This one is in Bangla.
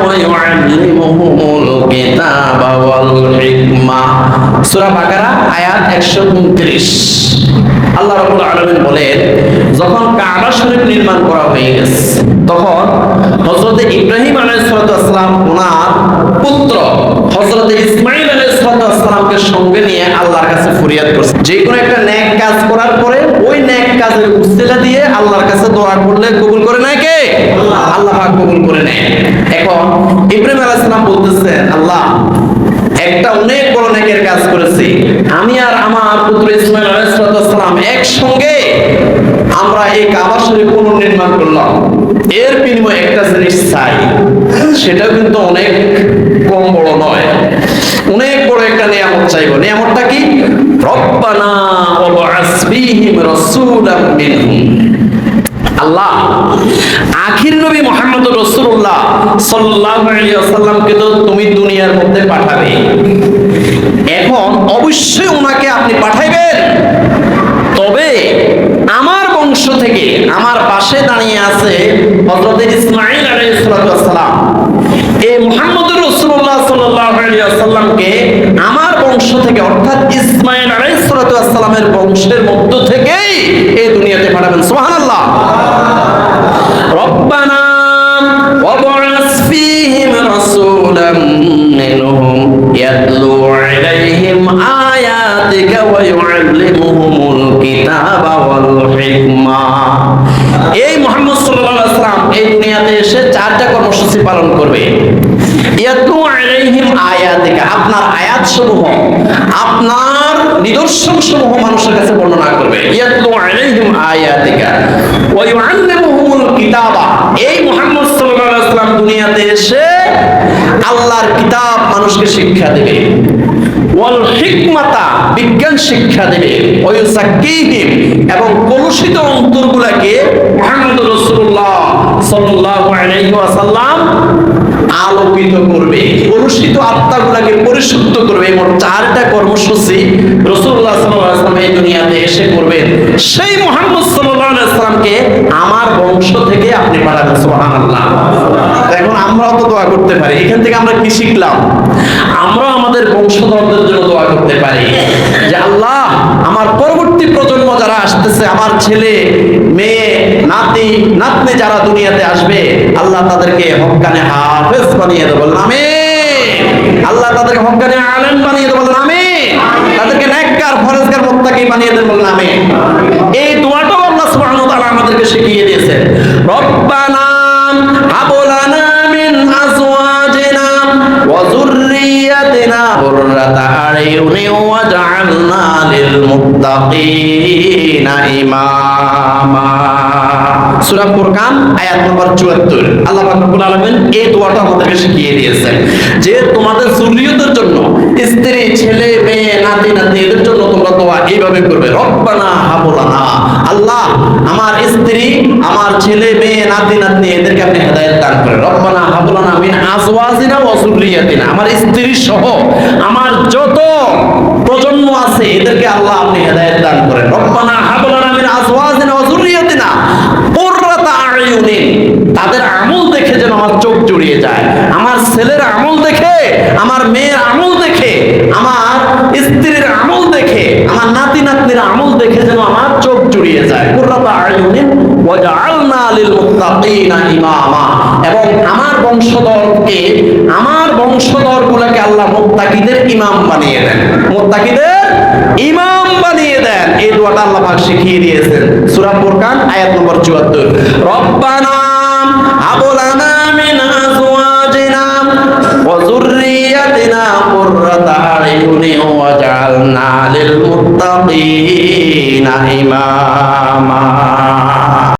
ويعلمهم الكتاب والحكمة সূরা বাকারা আয়াত 129 আল্লাহ রাব্বুল আলামিন বলেন যখন কাবা শরীফ নির্মাণ করা হয়ে গেছে তখন হযরত ইব্রাহিম আলাইহিস সালাম ওনার পুত্র হযরত ইসমাঈল আলাইহিস সালামকে সঙ্গে নিয়ে আল্লাহর কাছে ফরিয়াদ করছে যে কোনো একটা নেক কাজ করার পরে ওই নেক কাজের উসিলা দিয়ে আল্লাহর কাছে দোয়া করলে কবুল করে নেয় কে আল্লাহ পাক কবুল করে নেয়। এখন ইব্রাহিম আলাইহিস সালাম বলতেছেন আল্লাহ, একটা অনেক বড় নেকের কাজ করেছি। আমি আর আমার পুত্র ইসমাইল আলাইহিসসালাম একসঙ্গে আমরা এই কাবা শরীফ পুনর্নির্মাণ করলাম। এর বিনিময়ে একটা জিনিস চাই সেটাও কিন্তু অনেক কম বড় নয়। অনেক বড় একটা নিয়ামত চাইব। নিয়ামতটা কি? রব্বানা ওয়াবআস ফীহিম রাসূলাম মিনহুম। আল্লাহ নবী মোহাম্মদ রসুল্লাহ ওয়াসাল্লামকে তো তুমি দুনিয়ার মধ্যে পাঠাবে। এখন অবশ্যই ওনাকে আপনি পাঠাইবেন। তবে আমার বংশ থেকে আমার পাশে দাঁড়িয়ে আছে হযরত ইসমাঈল আলাইহিস সালাম। এই মুহাম্মদ আলাইহি ওয়াসাল্লামকে আমার বংশ থেকে অর্থাৎ ইসমাঈল আলাইহিস সালামের বংশের মধ্য থেকেই এই দুনিয়াতে পাঠাবেন। সুবহানাল্লাহ। রব্বানা يتلو عليهم آياتك ويعلمهم الكتاب والحكمة এই মোহাম্মদ সাল্লাল্লাহু আলাইহি ওয়াসাল্লাম এই দুনিয়াতে এসে চারটা কর্মসূচি পালন করবে ইয়াতলু আলাইহিম আয়াতিকা আপনার আয়াত সমূহ আপনার নিদর্শন সমূহ মানুষের কাছে বর্ণনা করবে ইয়াতলু আলাইহিম আয়াতিকা ওয়া ইউআল্লিমুহুমুল কিতাবা এই মুহাম্মদ সাল্লাল্লাহু আলাইহি ওয়াসাল্লাম দুনিয়াতে এসে আল্লাহর কিতাব মানুষকে শিক্ষা দেবে। ওয়াল হিকমাতা, বিজ্ঞান শিক্ষা দেবে। ওয়ুসাক্কিহিম এবং কলুষিত অন্তরগুলোকে মুহাম্মদ রাসূলুল্লাহ সাল্লাল্লাহু আলাইহি ওয়াসাল্লাম আলোকিত করবে। কলুষিত আত্মাগুলোকে পরিশুদ্ধ করবে। মোট চারটা কর্মসূচি রাসূলুল্লাহ সাল্লাল্লাহু আলাইহি এই দুনিয়াতে এসে করবেন। সেই মুহাম্মদ সাল্লাল্লাহু আলাইহি আমার বংশ থেকে আপনি পাঠাবেন সুবহানাল্লাহ। আমরাও তো দোয়া করতে পারি। এখান থেকে আমরা কি শিখলাম? আমরাও আমাদের বংশধরদের জন্য দোয়া করতে পারি। যে আল্লাহ, আমার পরবর্তী প্রজন্ম যারা আসতেছে, আমার ছেলে, মেয়ে, নাতি, নাতনি যারা দুনিয়াতে আসবে, আল্লাহ তাদেরকে হক্কানে হাফেজ বানিয়ে দেবো। আমিন। আল্লাহ তাদেরকে হক্কানে আলেম বানিয়ে দেবো। আমিন। তাদেরকে নেককার, ফরেজগার, মুত্তাকি বানিয়ে দেবো। আমিন। এই দোয়াটাও আল্লাহ সুবহানাহু ওয়া তাআলা আমাদেরকে শিখিয়ে দিয়েছেন। রব্বানা যুররিয়াতিনা কুররাতা আয়ুনি ওয়াজআলনা লিল মুত্তাকিনা ফুরকান, আয়াত নম্বর 74 আল্লাহ আমাদেরকে শিখিয়ে দিয়েছেন যে তোমাদের সুরিয়তের জন্য স্ত্রী, ছেলে, মেয়ে, নাতি নাতি এদের জন্য তোমরা দোয়া এইভাবে করবে। রব্বানা আমার স্ত্রী, আমার ছেলে, মেয়ে, নাতি, নাতনি, এদেরকে আপনি হেদায়েত দান করেন। রব্বানা হাবলানা মিন আজওয়াজিনা ওয়া যুররিয়াতিনা। আমার স্ত্রী সহ আমার যত প্রজন্ম আছে, এদেরকে আল্লাহ আপনি হেদায়েত দান করেন। রব্বানা হাবলানা মিন আজওয়াজিনা ওয়া যুররিয়াতিনা। কুররাতা আয়ুনিন। তাদের আমল দেখে যেন আমার চোখ জুড়িয়ে যায়। আমার ছেলের আমল দেখে, আমার মেয়ের আমল দেখে আমার স্ত্রীর আমল দেখে আমার নাতি নাতনির আমল দেখে যেন আমার চোখ জুড়িয়ে যায়। এবং আমার বংশধরকে, আমার বংশধরগুলোকে আল্লাহ মুত্তাকিদের ইমাম বানিয়ে দেন। মুত্তাকিদের ইমাম বানিয়ে দেন। এই দোয়াটা আল্লাহ পাক শিখিয়ে দিয়েছেন। সূরা ফুরকান, আয়াত নম্বর 74 রব্বানা হাবলানা মিন আজওয়াজিনা ওয়া যুররিয়াতিনা কুররাতা আয়ুনি ওয়াজআলনা লিল মুত্তাকিনা ইমামা